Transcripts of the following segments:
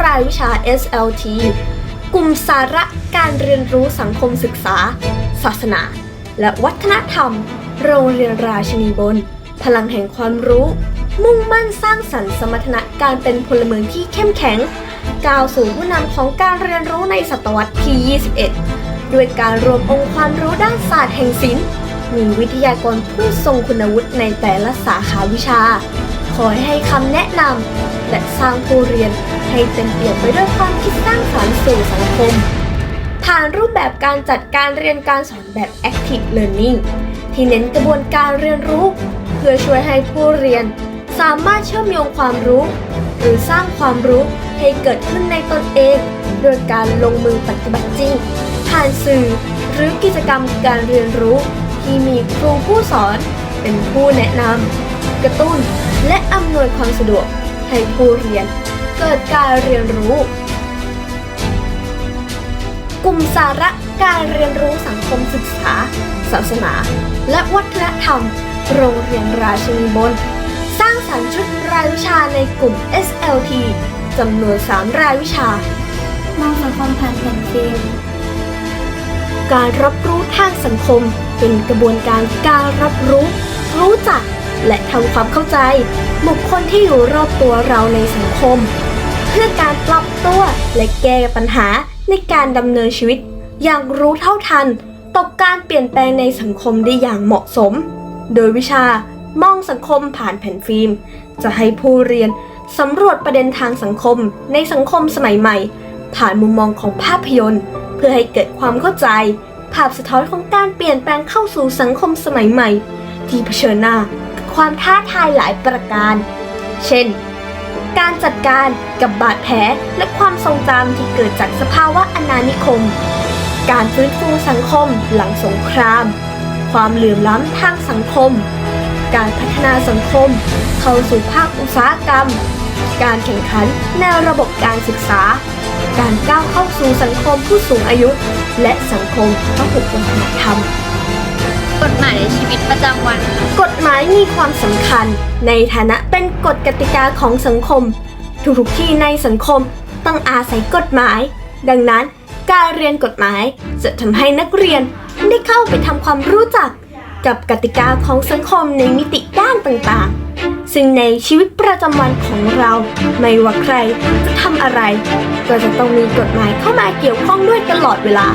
รายวิชา SLT กลุ่มสาระการเรียนรู้สังคมศึกษา ศาสนา และวัฒนธรรม โรงเรียนราชินีบน พลังแห่งความรู้ มุ่งมั่นสร้างสรรค์สมรรถนะการเป็นพลเมืองที่เข้มแข็ง ก้าวสู่ผู้นำของการเรียนรู้ในศตวรรษที่ 21 ด้วยการรวมองค์ความรู้ด้านศาสตร์แห่งศิลป์มีวิทยากรผู้ทรงคุณวุฒิในแต่ละสาขาวิชา คอยให้คำแนะนำและสร้างผู้เรียน ให้เต็มเปี่ยมไปด้วยความคิดสร้างสรรค์สู่สังคม ผ่านรูปแบบการจัดการเรียนการสอนแบบ Active Learning ที่เน้นกระบวนการเรียนรู้ เพื่อช่วยให้ผู้เรียน สามารถเชื่อมโยงความรู้ หรือสร้างความรู้ให้เกิดขึ้นในตนเองโดยการลงมือปฏิบัติจริง ผ่านสื่อหรือกิจกรรมการเรียนรู้ ที่มีครูผู้สอน เป็นผู้แนะนำกระตุ้นและอำนวยความสะดวกให้ผู้เรียน เกิดการเรียนรู้ กลุ่มสาระการเรียนรู้สังคมศึกษา ศาสนา และวัฒนธรรม โรงเรียนราชินีบนสร้างสรรค์ชุดรายวิชาในกลุ่ม SLT จำนวน 3 รายวิชามองสังคมผ่านแผ่นฟิล์มการรับรู้ทางสังคมเป็นกระบวนการการรับรู้ รู้จัก และทำความเข้าใจ บุคคลที่อยู่รอบตัวเราในสังคม เพื่อการปรับตัวและแก้ปัญหาในการดำเนินชีวิต อย่างรู้เท่าทัน ต่อการเปลี่ยนแปลงในสังคมได้อย่างเหมาะสม โดยวิชามองสังคมผ่านแผ่นฟิล์ม จะให้ผู้เรียนสำรวจประเด็นทางสังคมในสังคมสมัยใหม่ ผ่านมุมมองของภาพยนตร์ เพื่อให้เกิดความเข้าใจ ภาพสะท้อนของการเปลี่ยนแปลงเข้าสู่สังคมสมัยใหม่ ที่เผชิญหน้ากับความท้าทายหลายประการ เช่น การจัดการกับบาดแผลและความทรงจำที่เกิดจากสภาวะอนานิคม การฟื้นฟูสังคมหลังสงคราม ความเหลื่อมล้ำทางสังคม การพัฒนาสังคม เข้าสู่ภาคอุตสาหกรรม การแข่งขันในระบบการศึกษา การก้าวเข้าสู่สังคมผู้สูงอายุ และสังคมพหุวัฒนธรรม กฎหมายในชีวิตประจำวัน กฎหมายมีความสำคัญ ในฐานะเป็นกฎกติกาของสังคม ทุกๆที่ในสังคมต้องอาศัยกฎหมาย ดังนั้นการเรียนกฎหมายจะทำให้นักเรียนได้เข้าไปทำความรู้จัก กับกติกาของสังคมในมิติด้านต่างๆ ซึ่งในชีวิตประจำวันของเรา ไม่ว่าใครจะทำอะไร ก็จะต้องมีกฎหมายเข้ามาเกี่ยวข้องด้วยตลอดเวลา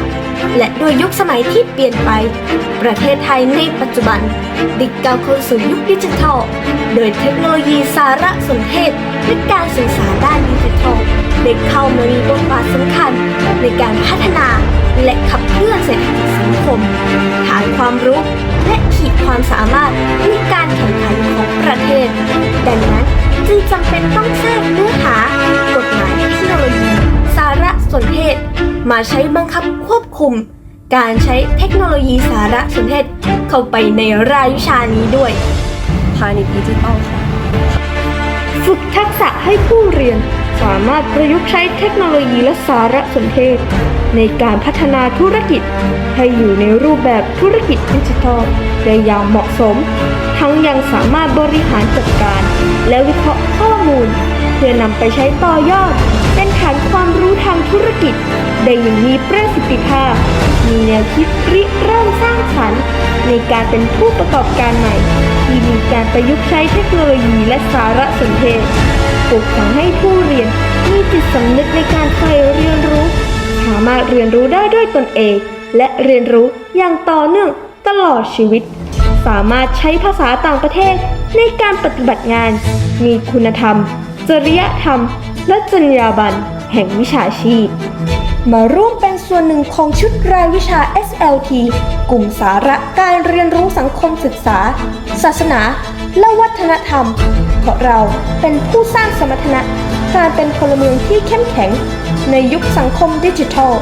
และด้วยยุคสมัยที่เปลี่ยนไป ประเทศไทยในปัจจุบันด้ก้าวเข้าสู่ยุคดิจิทัล โดยเทคโนโลยีสารสนเทศและการสื่อสารด้านดิจิทัลได้เข้ามามีบทบาทสำคัญในการพัฒนาและขับเคลื่อนเศรษฐกิจสังคม ฐานความรู้และขีดความสามารถในการแข่งขันของ ประเทศ ดังนั้นจึงจำเป็นต้องแทรกเนื้อหากฎหมายเทคโนโลยี สารสนเทศ มาใช้บังคับควบคุม การใช้เทคโนโลยีสารสนเทศเข้าไปในรายวิชานี้ด้วยพาณิชย์ดิจิทัลค่ะ ฝึกทักษะให้ผู้เรียน สามารถประยุกต์ใช้เทคโนโลยีและสารสนเทศ ในการพัฒนาธุรกิจ ให้อยู่ในรูปแบบธุรกิจดิจิทัลได้อย่างเหมาะสม ทั้งยังสามารถบริหารจัดการ และวิเคราะห์ข้อมูล เพื่อนำไปใช้ต่อยอด เป็นฐานความรู้ทางธุรกิจ ได้อย่างมีประสิทธิภาพ มีแนวคิดริเริ่มสร้างสรรค์ ในการเป็นผู้ประกอบการใหม่ ที่มีการประยุกต์ใช้เทคโนโลยีและสารสนเทศปลูกฝังให้ผู้เรียนมีจิตสำนึกในการใฝ่เรียนรู้ สามารถเรียนรู้ได้ด้วยตนเอง และเรียนรู้อย่างต่อเนื่องตลอดชีวิต สามารถใช้ภาษาต่างประเทศในการปฏิบัติงาน มีคุณธรรม จริยธรรม และจรรยาบรรณแห่งวิชาชีพ มาร่วมเป็นส่วนหนึ่งของชุดรายวิชา SLT กลุ่มสาระการเรียนรู้สังคมศึกษา ศาสนา และวัฒนธรรม เพราะเราเป็นผู้สร้างสมรรถนะ การเป็นพลเมืองที่เข้มแข็ง ในยุคสังคมดิจิทัล